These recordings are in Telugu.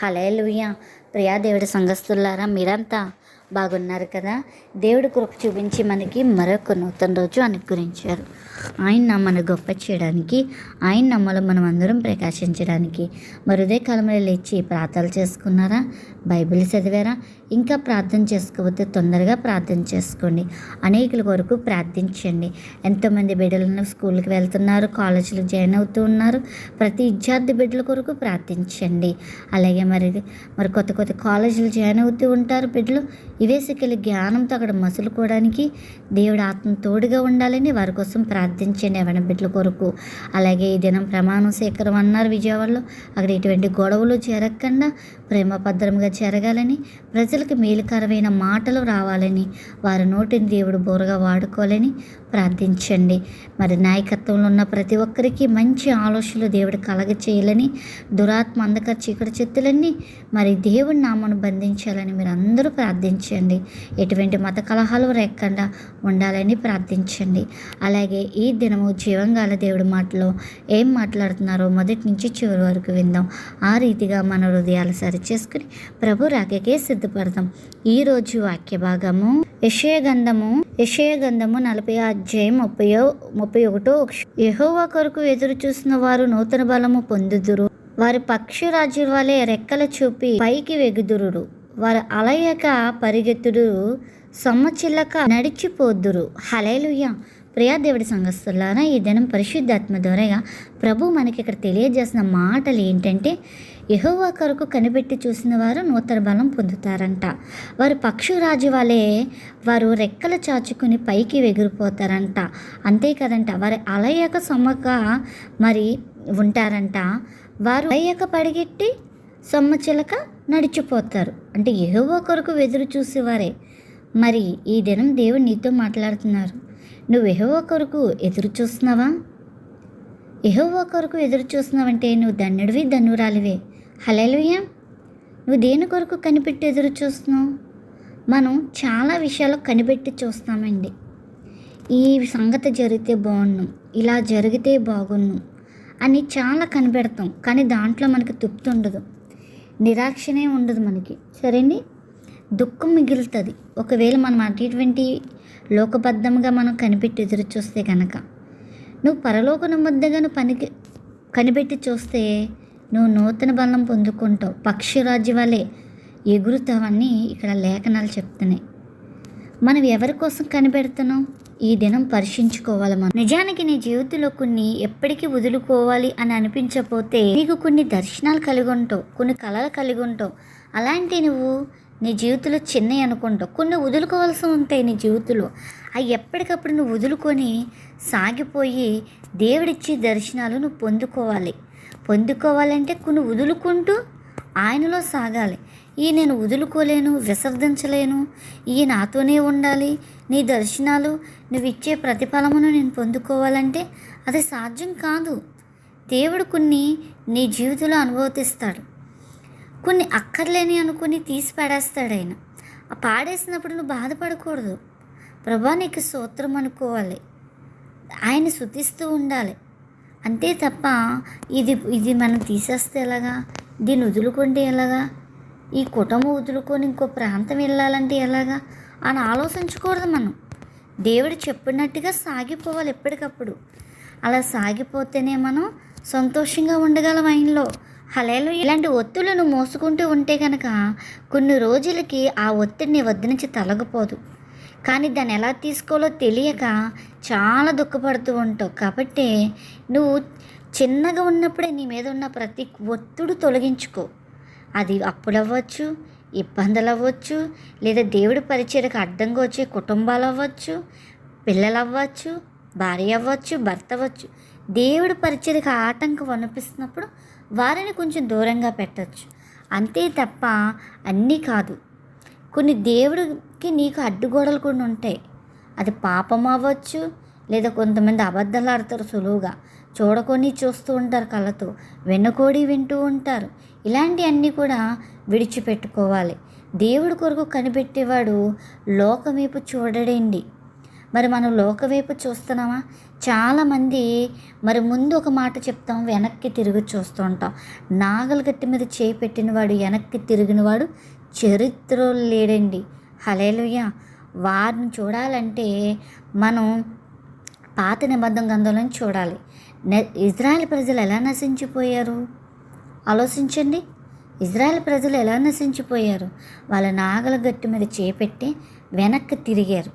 హలేలుయ ప్రియా దేవుడి సంఘస్తులారా మీరంతా బాగున్నారు కదా? దేవుడు కృప చూపించి మనకి మరొక నూతన రోజు అనుగ్రహించారు. ఆయన మన గొప్ప చేయడానికి ఆయన నమ్మలో మనం అందరం ప్రకాశించడానికి మరుదే కాలంలో లేచి ప్రార్థనలు చేసుకున్నారా? బైబిల్ చదివారా? ఇంకా ప్రార్థన చేసుకోకపోతే తొందరగా ప్రార్థన చేసుకోండి. అనేకుల కొరకు ప్రార్థించండి. ఎంతోమంది బిడ్డలను స్కూల్కి వెళ్తున్నారు కాలేజీలకు జాయిన్ అవుతూ ఉన్నారు. ప్రతి విద్యార్థి బిడ్డల కొరకు ప్రార్థించండి. అలాగే మరి మరి కొత్త కొత్త కాలేజీలు జాయిన్ అవుతూ ఉంటారు బిడ్డలు. ఇవే జ్ఞానంతో అక్కడ మసులుకోవడానికి దేవుడు ఆత్మ తోడుగా ఉండాలని వారి కోసం ప్రార్థించండి ఎవరి బిడ్డల కొరకు. అలాగే ఈ దినం ప్రమాణం సేకరం అన్నారు విజయవాడలో. అక్కడ ఎటువంటి గొడవలు జరగకుండా ప్రేమభద్రంగా జరగాలని ప్రజలకు మేలుకరమైన మాటలు రావాలని వారి నోటిని దేవుడు బోరగా వాడుకోవాలని ప్రార్థించండి. మరి నాయకత్వంలో ఉన్న ప్రతి ఒక్కరికి మంచి ఆలోచనలు దేవుడు కలగ చేయాలని దురాత్మ అంధకార చీకటి చెత్తులన్నీ మరి దేవుడి నామను బంధించాలని మీరు అందరూ ప్రార్థించండి. ఎటువంటి మత కలహాలు రేకుండా ఉండాలని ప్రార్థించండి. అలాగే ఈ దినము జీవంగాల దేవుడి మాటలో ఏం మాట్లాడుతున్నారో మొదటి నుంచి చివరి వరకు విందాం. ఆ రీతిగా మన హృదయాలు సరిచేసుకుని ప్రభు రాకకే సిద్ధపడదాం ఈరోజు వాక్య భాగము యశయగంధము యశయగంధము నలభై అధ్యాయం ముప్పై ముప్పై ఒకటో యహోవా కొరకు ఎదురు చూసిన వారు నూతన బలము పొందుదురు. వారి పక్షి రాజు వలె రెక్కల చూపి పైకి వెగుదురుడు వారు అలయక పరిగెత్తుడు సొమ్మచిల్లక నడిచిపోద్దురు హలేలుయ్య ప్రియా దేవుడి సంఘస్థులారా ఈ దినం పరిశుద్ధాత్మ ద్వారాగా ప్రభు మనకి ఇక్కడ తెలియజేసిన మాటలు ఏంటంటే యహోవా కొరకు కనిపెట్టి చూసిన వారు నూతన బలం పొందుతారంట. వారు పక్షురాజు వాళ్ళే వారు రెక్కలు చాచుకుని పైకి ఎగిరిపోతారంట. అంతే కదంట వారి అలయక సొమ్మక మరి ఉంటారంట. వారు అలయక పడిగెట్టి సొమ్మ చిలక నడిచిపోతారు. అంటే ఏవో కొరకు ఎదురు చూసేవారే. మరి ఈ దినం దేవుడు నీతో మాట్లాడుతున్నారు. నువ్వు ఎహోవో కొరకు ఎదురు చూస్తున్నావా? ఎహోవో కొరకు ఎదురు చూస్తున్నావంటే నువ్వు ధన్యుడివి ధన్నురాలివే హలేలుయ్య నువ్వు దేని కొరకు కనిపెట్టి ఎదురు చూస్తున్నావు? మనం చాలా విషయాలు కనిపెట్టి చూస్తామండి ఈ సంగతి జరిగితే బాగున్నాం ఇలా జరిగితే బాగున్నాం అని చాలా కనిపెడతాం కానీ దాంట్లో మనకు తృప్తి ఉండదు. నిరాక్షనే ఉండదు మనకి. సరేండి? దుఃఖం మిగులుతుంది. ఒకవేళ మనం అటువంటి లోకబద్ధంగా మనం కనిపెట్టి ఎదురు చూస్తే కనుక నువ్వు పరలోక నువ్వు పనికి కనిపెట్టి చూస్తే నువ్వు నూతన బలం పొందుకుంటావు. పక్షిరాజు వలె ఎగురుతావని ఇక్కడ లేఖనాలు చెప్తున్నాయి. మనం ఎవరి కోసం కనిపెడుతున్నాం? ఈ దినం పరీక్షించుకోవాలి మనం. నిజానికి నీ జీవితంలో కొన్ని ఎప్పటికీ వదులుకోవాలి అని అనిపించకపోతే నీకు కొన్ని దర్శనాలు కలిగి ఉంటావు కొన్ని కళలు కలిగి ఉంటావు. అలాంటి నువ్వు నీ జీవితంలో చిన్నవి అనుకుంటావు. కొన్ని వదులుకోవాల్సి ఉంటాయి నీ జీవితంలో. అవి ఎప్పటికప్పుడు నువ్వు వదులుకొని సాగిపోయి దేవుడిచ్చే దర్శనాలు నువ్వు పొందుకోవాలి. పొందుకోవాలంటే కొన్ని వదులుకుంటూ ఆయనలో సాగాలి. ఈ నేను వదులుకోలేను విసర్జించలేను. ఈ నాతోనే ఉండాలి. నీ దర్శనాలు నువ్వు ఇచ్చే ప్రతిఫలమును నేను పొందుకోవాలంటే అది సాధ్యం కాదు. దేవుడు కొన్ని నీ జీవితంలో అనుభూతిస్తాడు కొన్ని అక్కర్లేని అనుకుని తీసి పడేస్తాడు ఆయన. ఆ పాడేసినప్పుడు నువ్వు బాధపడకూడదు. ప్రభా నీకు సూత్రం అనుకోవాలి. ఆయన శుతిస్తూ ఉండాలి. అంతే తప్ప ఇది ఇది మనం తీసేస్తే ఎలాగా? దీన్ని వదులుకుంటే ఎలాగా? ఈ కుటుంబం వదులుకొని ఇంకో ప్రాంతం వెళ్ళాలంటే ఎలాగా? అని ఆలోచించకూడదు మనం. దేవుడు చెప్పినట్టుగా సాగిపోవాలి ఎప్పటికప్పుడు. అలా సాగిపోతేనే మనం సంతోషంగా ఉండగలం ఆయనలో. హలేలు ఇలాంటి ఒత్తులను మోసుకుంటూ ఉంటే కనుక కొన్ని రోజులకి ఆ ఒత్తిడిని వద్ద నుంచి తొలగిపోదు. కానీ దాన్ని ఎలా తీసుకోవాలో తెలియక చాలా దుఃఖపడుతూ ఉంటావు. కాబట్టి నువ్వు చిన్నగా ఉన్నప్పుడే నీ మీద ఉన్న ప్రతి ఒత్తుడు తొలగించుకో. అది అప్పులవ్వచ్చు ఇబ్బందులు అవ్వచ్చు లేదా దేవుడి పరిచయకు అడ్డంగా వచ్చే కుటుంబాలు అవ్వచ్చు పిల్లలు అవ్వచ్చు భార్య అవ్వచ్చు భర్త అవ్వచ్చు దేవుడి పరిచయకు ఆటంకం అనిపిస్తున్నప్పుడు వారిని కొంచెం దూరంగా పెట్టచ్చు. అంతే తప్ప అన్నీ కాదు. కొన్ని దేవుడికి నీకు అడ్డుగోడలు కూడా ఉంటాయి. అది పాపం అవ్వచ్చు లేదా కొంతమంది అబద్ధాలు ఆడతారు సులువుగా. చూడకొని చూస్తూ ఉంటారు కళ్ళతో వెన్నుకోడి వింటూ ఉంటారు. ఇలాంటివన్నీ కూడా విడిచిపెట్టుకోవాలి. దేవుడి కొరకు కనిపెట్టేవాడు లోకవైపు చూడడండి. మరి మనం లోకవైపు చూస్తున్నామా? చాలామంది మరి ముందు ఒక మాట చెప్తాం వెనక్కి తిరిగి చూస్తూ ఉంటాం నాగలగట్టి మీద చేయి పెట్టినవాడు వెనక్కి తిరిగినవాడు చరిత్రలో లేడండి. హలేలుయ్య వారిని చూడాలంటే మనం పాత నిబద్ధం గ్రంథంలో చూడాలి. ఇజ్రాయెల్ ప్రజలు ఎలా నశించిపోయారు? ఆలోచించండి. ఇజ్రాయెల్ ప్రజలు ఎలా నశించిపోయారు? వాళ్ళ నాగల గట్టి మీద చేపెట్టి వెనక్కి తిరిగారు.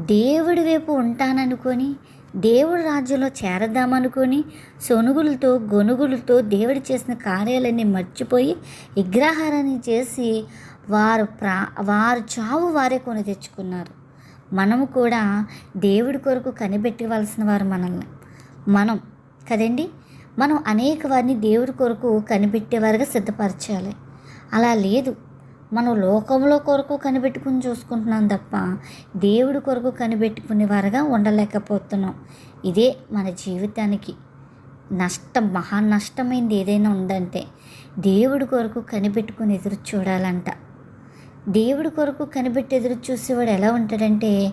దేవుడి వైపు ఉంటాననుకొని దేవుడి రాజ్యంలో చేరదామనుకొని సొనుగులతో గొనుగులతో దేవుడు చేసిన కార్యాలన్నీ మర్చిపోయి విగ్రహారాన్ని చేసి వారు ప్రా వారు చావు వారే కొని తెచ్చుకున్నారు. మనము కూడా దేవుడి కొరకు కనిపెట్టవలసిన వారు మనల్ని. మనం కదండి? మనం అనేక వారిని దేవుడి కొరకు కనిపెట్టేవారుగా సిద్ధపరచాలి. అలా లేదు. మనం లోకంలో కొరకు కనిపెట్టుకుని చూసుకుంటున్నాం తప్ప దేవుడి కొరకు కనిపెట్టుకునే వారుగా ఉండలేకపోతున్నాం. ఇదే మన జీవితానికి నష్టం మహా నష్టమైంది ఏదైనా ఉందంటే దేవుడి కొరకు కనిపెట్టుకుని ఎదురు చూడాలంట. దేవుడి కొరకు కనిపెట్టి ఎదురు చూసేవాడు ఎలా ఉంటాడంటే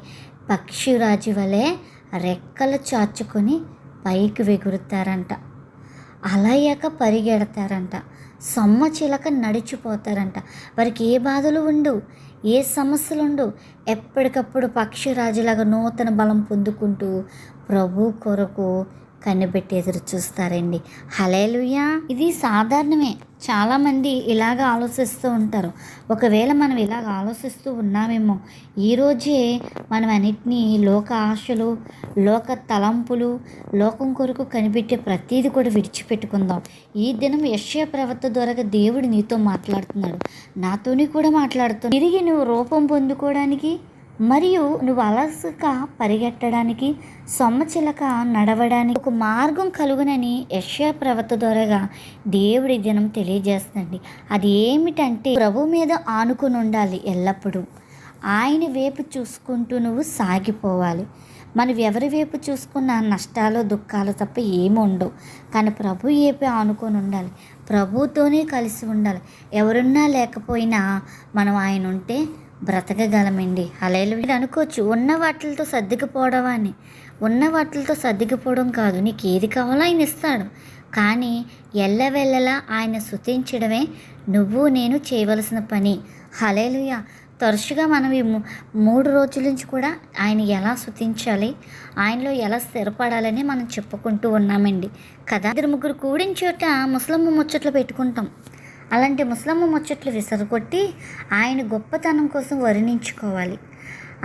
పక్షిరాజు వలె రెక్కలు చాచుకొని పైకి వెగురుతారంట. అలయ్యాక పరిగెడతారంట. సొమ్మ చిలక నడిచిపోతారంట. వారికి ఏ బాధలు ఉండవు ఏ సమస్యలు ఉండవు ఎప్పటికప్పుడు పక్షిరాజులాగా నూతన బలం పొందుకుంటూ ప్రభు కొరకు కన్నుపెట్టి ఎదురు చూస్తారండి. హలేలుయా ఇది సాధారణమే. చాలామంది ఇలాగ ఆలోచిస్తూ ఉంటారు. ఒకవేళ మనం ఇలాగ ఆలోచిస్తూ ఉన్నామేమో ఈరోజే మనం అన్నిటినీ లోక ఆశలు లోక తలంపులు లోకం కొరకు కనిపెట్టే ప్రతీది కూడా విడిచిపెట్టుకుందాం. ఈ దినం యశ్య ప్రవర్త ద్వారా దేవుడు నీతో మాట్లాడుతున్నాడు. నాతోని కూడా మాట్లాడుతున్నాడు తిరిగి నువ్వు రూపం పొందుకోవడానికి మరియు నువ్వు అలసక పరిగెట్టడానికి సొమ్మచిలక నడవడానికి ఒక మార్గం కలుగునని యశ్యా ప్రవత ద్వారా దేవుడి దినం తెలియజేస్తుంది అది ఏమిటంటే ప్రభు మీద ఆనుకుని ఉండాలి ఎల్లప్పుడూ. ఆయన వైపు చూసుకుంటూ నువ్వు సాగిపోవాలి. మనం ఎవరి వైపు చూసుకున్న నష్టాలు దుఃఖాలు తప్ప ఏమి ఉండవు. కానీ ప్రభు ఏపీ ఆనుకొని ఉండాలి. ప్రభుతోనే కలిసి ఉండాలి. ఎవరున్నా లేకపోయినా మనం ఆయన ఉంటే బ్రతకగలమండి. అలేలు అనుకోవచ్చు. ఉన్న వాటిలతో సర్దుకుపోవడం అని. ఉన్న వాటిలతో సర్దుకుపోవడం కాదు. నీకు ఏది కావాలో ఆయన ఇస్తాడు. కానీ ఎల్లవెల్లలా ఆయన శుతించడమే నువ్వు నేను చేయవలసిన పని. హలేలుయ తరచుగా మనం ఈ మూడు రోజుల నుంచి కూడా ఆయన ఎలా శుతించాలి ఆయనలో ఎలా స్థిరపడాలని మనం చెప్పుకుంటూ ఉన్నామండి. కదా? ఇద్దరు ముగ్గురు కూడిన చోట ముసలమ్మ ముచ్చట్లు పెట్టుకుంటాం. అలాంటి ముసలమ్మ ముచ్చట్లు విసరగొట్టి ఆయన గొప్పతనం కోసం వర్ణించుకోవాలి.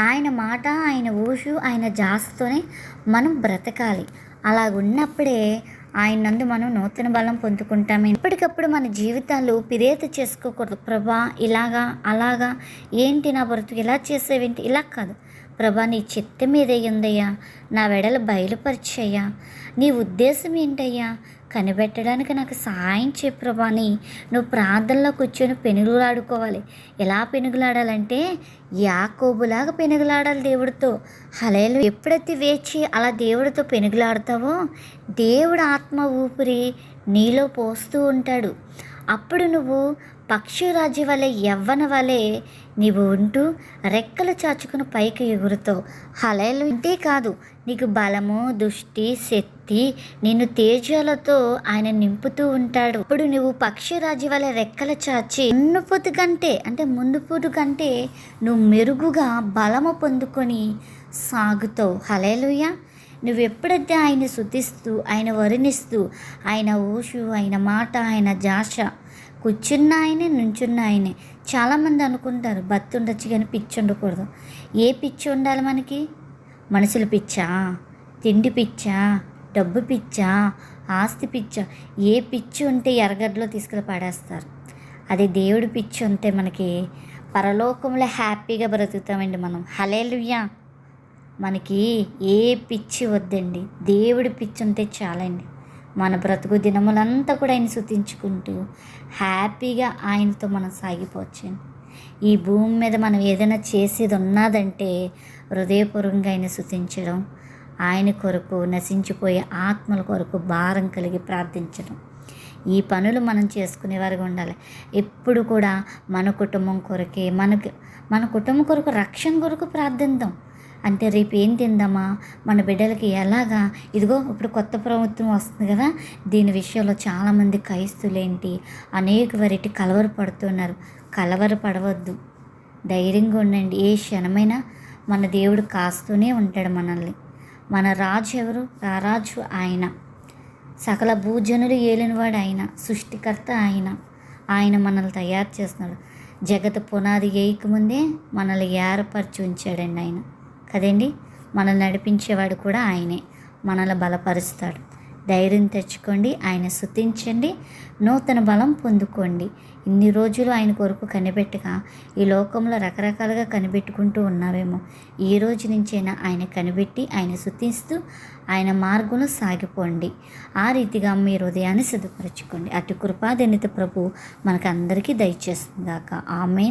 ఆయన మాట ఆయన ఊషు ఆయన జాసతోనే మనం బ్రతకాలి. అలా ఉన్నప్పుడే ఆయన నందు మనం నూతన బలం పొందుకుంటాము. ఎప్పటికప్పుడు మన జీవితాలు పిరేత చేసుకోకూడదు. ప్రభా ఇలాగా అలాగా ఏంటి నా బ్రతుకు ఇలా చేసేవేంటి? ఇలా కాదు. ప్రభా నీ చిత్తం ఉందయ్యా. నా వెడలు బయలుపరిచయ్యా. నీ ఉద్దేశం ఏంటయ్యా? కనిపెట్టడానికి నాకు సహాయం చే ప్రభా అని నువ్వు ప్రార్థనలో కూర్చొని పెనుగులాడుకోవాలి ఎలా పెనుగులాడాలంటే యాకోబులాగా పెనుగులాడాలి దేవుడితో. హలేలు ఎప్పుడైతే వేచి అలా దేవుడితో పెనుగులాడతావో దేవుడు ఆత్మ ఊపిరి నీలో పోస్తూ ఉంటాడు. అప్పుడు నువ్వు పక్షిరాజు వలె యవ్వన వలె నీవు ఉంటూ రెక్కలు చాచుకుని పైకి ఎగురుతావు హలేలు ఇంతే కాదు. నీకు బలము దృష్టి శక్తి నిన్ను తేజాలతో ఆయన నింపుతూ ఉంటాడు. ఇప్పుడు నువ్వు పక్షిరాజు వలె రెక్కలు చాచి మున్నుపుతు కంటే అంటే ముందుపుడు కంటే నువ్వు మెరుగుగా బలము పొందుకొని సాగుతావు. హలేలుయ్యా నువ్వు ఎప్పుడైతే ఆయన శుద్ధిస్తూ ఆయన వర్ణిస్తూ ఆయన ఊషు ఆయన మాట ఆయన జాష కూర్చున్న ఆయనే నుంచున్న ఆయనే చాలామంది అనుకుంటారు భక్తి ఉండొచ్చు కానీ పిచ్చి ఉండకూడదు. ఏ పిచ్చి ఉండాలి మనకి? మనుషుల పిచ్చా? తిండి పిచ్చా? డబ్బు పిచ్చా? ఆస్తి పిచ్చా? ఏ పిచ్చి ఉంటే ఎరగడ్లో తీసుకెళ్ళి పడేస్తారు. అది దేవుడి పిచ్చి ఉంటే మనకి పరలోకంలో హ్యాపీగా బ్రతుకుతామండి మనం. హలేలుయ్యా మనకి ఏ పిచ్చి వద్దండి. దేవుడి పిచ్చి ఉంటే చాలండి. మన బ్రతుకు దినములంతా కూడా ఆయన శుతించుకుంటూ హ్యాపీగా ఆయనతో మనం సాగిపోవచ్చండి ఈ భూమి మీద మనం ఏదైనా చేసేది ఉన్నదంటే హృదయపూర్వకంగా ఆయన శుతించడం ఆయన కొరకు నశించిపోయే ఆత్మల కొరకు భారం కలిగి ప్రార్థించడం. ఈ పనులు మనం చేసుకునేవారుగా ఉండాలి. ఎప్పుడు కూడా మన కుటుంబం కొరకే మనకి మన కుటుంబం కొరకు రక్షణ కొరకు ప్రార్థిద్దాం. అంటే రేపు ఏం తిందామా? మన బిడ్డలకి ఎలాగా? ఇదిగో ఇప్పుడు కొత్త ప్రభుత్వం వస్తుంది కదా? దీని విషయంలో చాలామంది క్రైస్తులేంటి అనేక వెరైటీ కలవరు పడుతున్నారు. కలవర పడవద్దు. ధైర్యంగా ఉండండి. ఏ క్షణమైనా మన దేవుడు కాస్తూనే ఉంటాడు మనల్ని. మన రాజు ఎవరు? రారాజు ఆయన. సకల భూజనులు ఏలినవాడు ఆయన. సృష్టికర్త ఆయన. ఆయన మనల్ని తయారు చేస్తున్నాడు. జగత్ పునాది వేయకముందే మనల్ని ఏర్పరిచి ఉంచాడండి ఆయన. కదండి? మనల్ని నడిపించేవాడు కూడా ఆయనే. మనల్ని బలపరుస్తాడు. ధైర్యం తెచ్చుకోండి ఆయన శుతించండి నూతన బలం పొందుకోండి. ఇన్ని రోజులు ఆయన కొరకు కనిపెట్టగా ఈ లోకంలో రకరకాలుగా కనిపెట్టుకుంటూ ఉన్నావేమో. ఈ రోజు నుంచైనా ఆయన కనిపెట్టి ఆయన శుతిస్తూ ఆయన మార్గంలో సాగిపోండి. ఆ రీతిగా మీ హృదయాన్ని సిద్ధపరచుకోండి. అటు కృపాదనిత ప్రభు మనకు అందరికీ దయచేస్తుంది ఆమెన్.